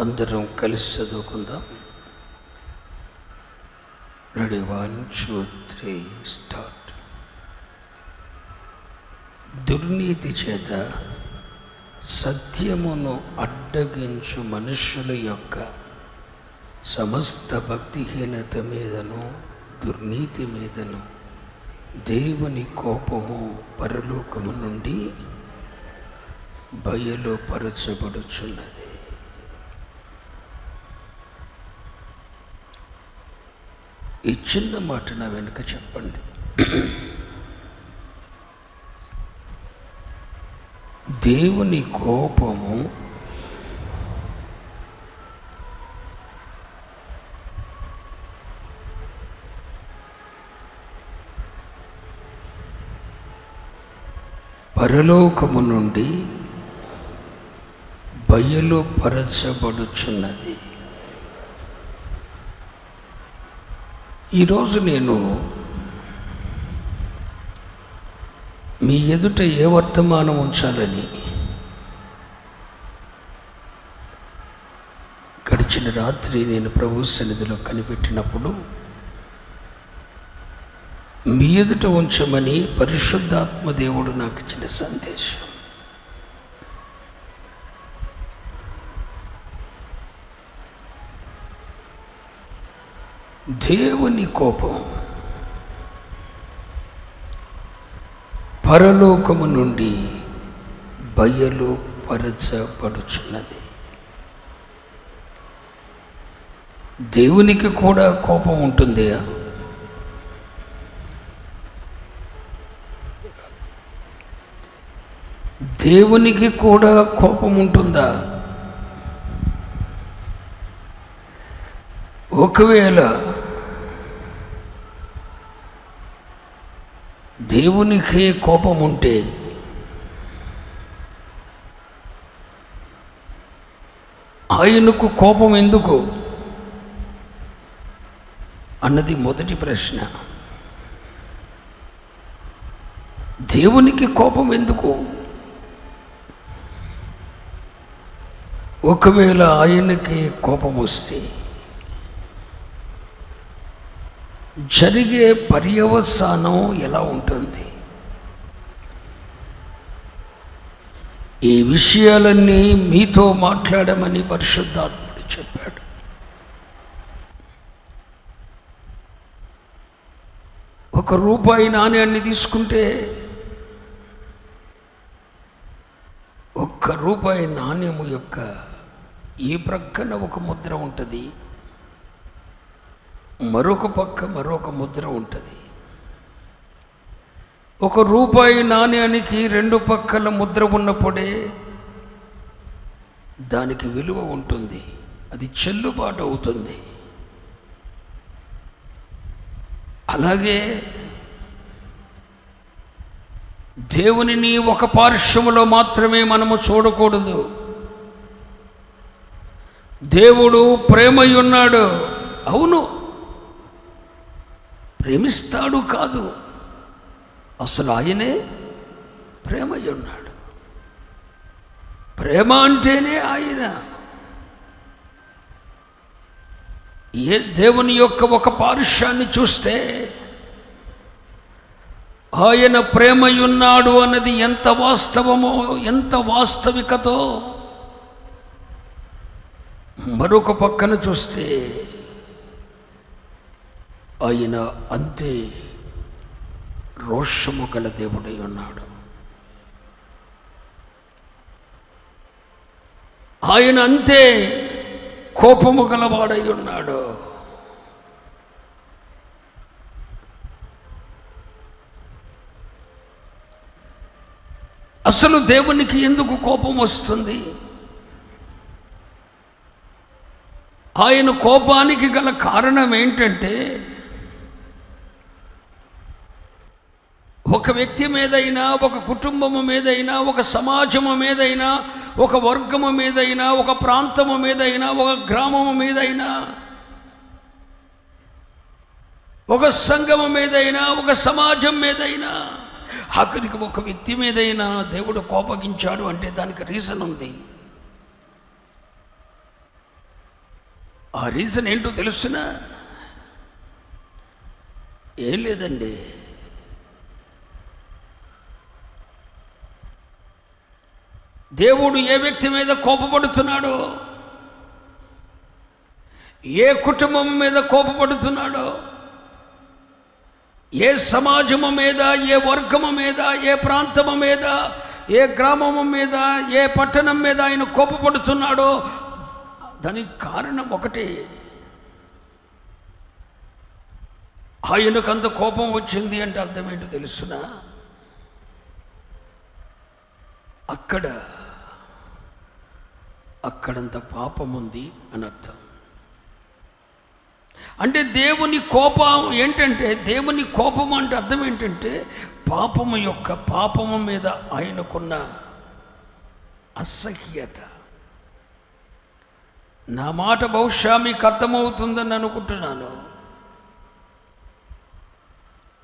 అందరం కలిసి చదువుకుందాం. Ready? One two three start. దుర్నీతి చేత సత్యమును అడ్డగించు మనుషుల యొక్క సమస్త భక్తిహీనత మీదను దుర్నీతి మీదను దేవుని కోపము పరలోకము నుండి బయలుపరచబడుచున్నది. ఈ చిన్న మాట నా వెనుక చెప్పండి. దేవుని కోపము పరలోకము నుండి బయలుపరచబడుచున్నది. ఈరోజు నేను మీ ఎదుట ఏ వర్తమానం ఉంచాలని గడిచిన రాత్రి నేను ప్రభు సన్నిధిలో కనిపెట్టినప్పుడు మీ ఎదుట ఉంచమని పరిశుద్ధాత్మ దేవుడు నాకు ఇచ్చిన సందేశం. దేవుని కోపం. పరలోకము నుండి బయలు పరచబడుచున్నది దేవునికి కూడా కోపం ఉంటుంది? దేవునికి కూడా కోపం ఉంటుందా? ఒకవేళ దేవునికి కోపం ఉంటే ఆయనకు కోపం ఎందుకు? అన్నది మొదటి ప్రశ్న. దేవునికి కోపం ఎందుకు? ఒకవేళ ఆయనకి కోపం వస్తే జరిగే పర్యవసానం ఎలా ఉంటుంది? ఈ విషయాలన్నీ మీతో మాట్లాడమని పరిశుద్ధాత్ముడు చెప్పాడు. ఒక రూపాయి నాణ్యాన్ని తీసుకుంటే ఒక్క రూపాయి నాణ్యము యొక్క ఈ ప్రక్కన ఒక ముద్ర ఉంటుంది. మరొక పక్క మరొక ముద్ర ఉంటుంది. ఒక రూపాయి నాణ్యానికి రెండు పక్కల ముద్ర ఉన్నప్పుడే దానికి విలువ ఉంటుంది. అది చెల్లుబాటు అవుతుంది. అలాగే దేవునిని ఒక పార్శ్వములో మాత్రమే మనము చూడకూడదు. దేవుడు ప్రేమయున్నాడు. అవును. ప్రేమిస్తాడు కాదు. అసలు ఆయనే ప్రేమయ్య ఉన్నాడు ప్రేమ అంటేనే ఆయన. ఏ దేవుని యొక్క ఒక పారుష్యాన్ని చూస్తే ఆయన ప్రేమయున్నాడు అన్నది ఎంత వాస్తవమో ఎంత వాస్తవికతో మరొక పక్కన చూస్తే ఆయన అంతే రోషము గల దేవుడై ఉన్నాడు. ఆయన అంతే కోపము గలవాడై ఉన్నాడు. అసలు దేవునికి ఎందుకు కోపం వస్తుంది? ఆయన కోపానికి గల కారణం ఏంటంటే ఒక వ్యక్తి మీదైనా ఒక కుటుంబము మీదైనా ఒక సమాజము మీదైనా ఒక వర్గము మీదైనా ఒక ప్రాంతము మీదైనా ఒక గ్రామము మీదైనా ఒక సంఘము మీదైనా ఒక సమాజం మీదైనా ఆఖరికి ఒక వ్యక్తి మీదైనా దేవుడు కోపగించాడు అంటే దానికి రీజన్ ఉంది. ఆ రీజన్ ఏంటో తెలుసునా? ఏం లేదండి. దేవుడు ఏ వ్యక్తి మీద కోపపడుతున్నాడో ఏ కుటుంబం మీద కోపపడుతున్నాడో ఏ సమాజము మీద ఏ వర్గము మీద ఏ ప్రాంతము మీద ఏ గ్రామము మీద ఏ పట్టణం మీద ఆయన కోపపడుతున్నాడో దానికి కారణం ఒకటే. ఆయనకు అంత కోపం వచ్చింది అంటే అర్థం ఏంటో తెలుసునా? అక్కడ అక్కడంత పాపం ఉంది అని అర్థం అంటే దేవుని కోపం ఏంటంటే దేవుని కోపం అంటే అర్థం ఏంటంటే పాపము యొక్క పాపము మీద ఆయనకున్న అసహ్యత. నా మాట బహుశా మీకు అర్థమవుతుందని అనుకుంటున్నాను.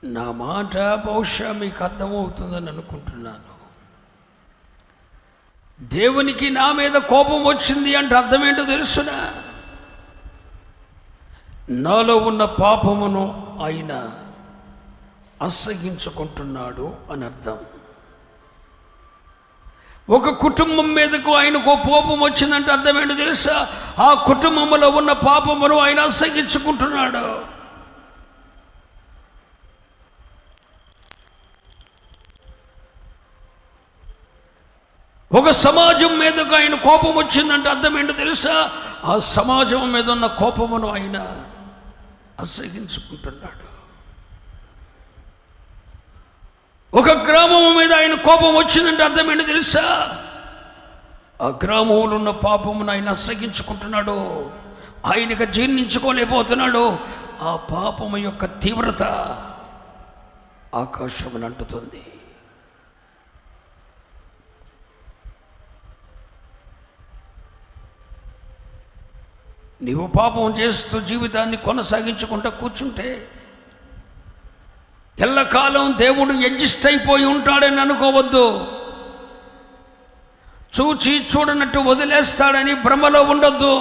నా మాట బహుశా మీకు అర్థమవుతుందని అనుకుంటున్నాను. దేవునికి నా మీద కోపం వచ్చింది అంటే అర్థం ఏంటో తెలుసునా? నాలో ఉన్న పాపమును ఆయన అసహించుకుంటున్నాడు అని అర్థం. ఒక కుటుంబం మీదకు ఆయనకు కోపం వచ్చిందంటే అర్థమేంటో తెలుసా? ఆ కుటుంబంలో ఉన్న పాపమును ఆయన అసహించుకుంటున్నాడు. ఒక సమాజం మీదకు ఆయన కోపం వచ్చిందంటే అర్థం ఏంటో తెలుసా? ఆ సమాజం మీద ఉన్న కోపమును ఆయన అసహించుకుంటున్నాడు. ఒక గ్రామం మీద ఆయన కోపం వచ్చిందంటే అర్థం ఏంటో తెలుసా? ఆ గ్రామంలో ఉన్న పాపమును ఆయన అసహించుకుంటున్నాడు. ఆయనకు జీర్ణించుకోలేకపోతున్నాడు. ఆ పాపము యొక్క తీవ్రత ఆకాశమును అంటుతుంది నీవు పాపం చేస్తూ జీవితాన్ని కొనసాగించుకుంటూ కూర్చుంటే ఎల్లకాలం దేవుడు ఎడ్జిస్ట్ అయిపోయి ఉంటాడని అనుకోవద్దు. చూచి చూడనట్టు వదిలేస్తాడని భ్రమలో ఉండొద్దు.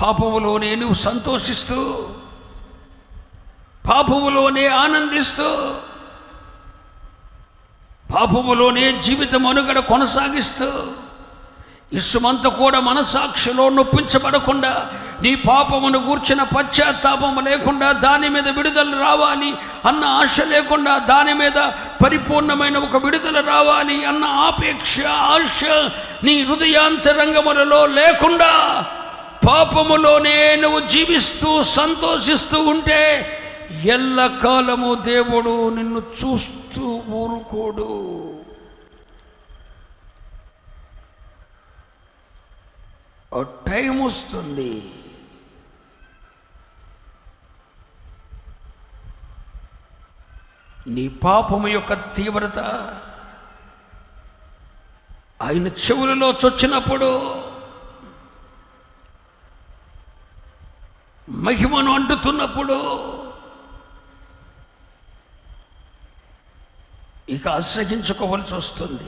పాపములోనే నువ్వు సంతోషిస్తూ పాపములోనే ఆనందిస్తూ పాపములోనే జీవితం అనుగడ కొనసాగిస్తూ ఇసుమంతా కూడా మనసాక్షిలో నొప్పించబడకుండా నీ పాపమును గూర్చిన పశ్చాత్తాపము లేకుండా దాని మీద విడుదల రావాలి అన్న ఆశ లేకుండా దాని మీద పరిపూర్ణమైన ఒక విడుదల రావాలి అన్న ఆపేక్ష ఆశ నీ హృదయాంతరంగములలో లేకుండా పాపములోనే నువ్వు జీవిస్తూ సంతోషిస్తూ ఉంటే ఎల్లకాలము దేవుడు నిన్ను చూస్తూ ఊరుకోడు టైం వస్తుంది. నీ పాపము యొక్క తీవ్రత ఆయన చెవులలో చొచ్చినప్పుడు మహిమను అంటుతున్నప్పుడు ఇక అసహించుకోవలసి వస్తుంది.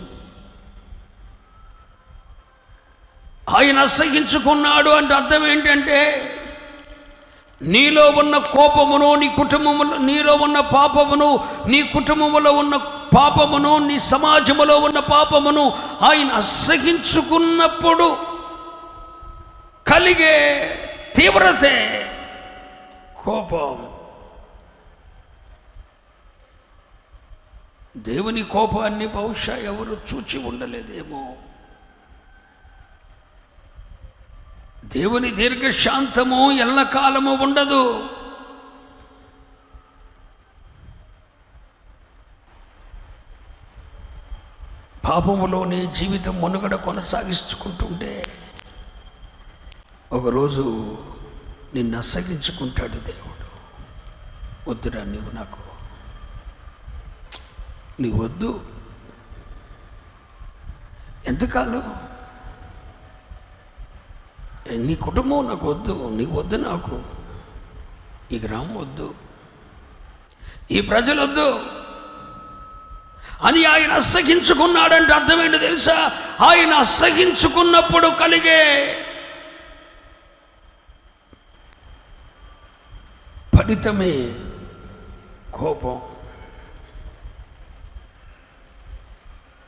ఆయన అసహించుకున్నాడు అంటే అర్థం ఏంటంటే నీలో ఉన్న కోపమును నీ కుటుంబములో నీలో ఉన్న పాపమును నీ కుటుంబములో ఉన్న పాపమును నీ సమాజములో ఉన్న పాపమును ఆయన అసహించుకున్నప్పుడు కలిగే తీవ్రతే కోపం. దేవుని కోపాన్ని బహుశా ఎవరు చూచి ఉండలేదేమో. దేవుని దీర్ఘశాంతము ఎల్లకాలము ఉండదు. పాపములోనే జీవితం మనుగడ కొనసాగించుకుంటుంటే ఒకరోజు నిన్ను అసగించుకుంటాడు దేవుడు. వద్దురా నీవు నాకు నీ వద్దు. ఎంతకాలం? నీ కుటుంబం నాకు వద్దు నీ వద్దు నాకు. ఈ గ్రామం వద్దు. ఈ ప్రజలు వద్దు. అని ఆయన అసహించుకున్నాడంటే అర్థమేంటి తెలుసా? ఆయన అసహించుకున్నప్పుడు కలిగే ఫలితమే కోపం.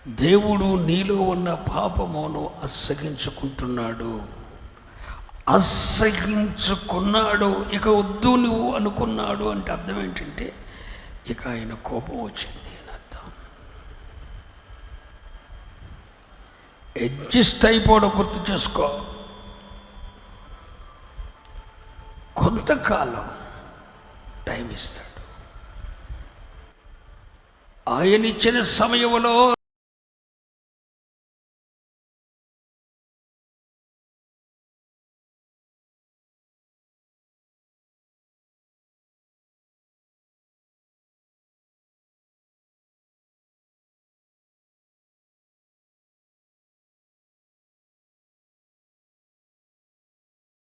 దేవుడు నీలో ఉన్న పాపమును అస్సగించుకుంటున్నాడు అస్సగించుకున్నాడు ఇక వద్దు నువ్వు అనుకున్నాడు అంటే అర్థం ఏంటంటే ఇక ఆయన కోపం వచ్చింది అని అర్థం. అడ్జస్ట్ అయిపోవడం గుర్తు చేసుకో. కొంతకాలం టైం ఇస్తాడు. ఆయన ఇచ్చిన సమయంలో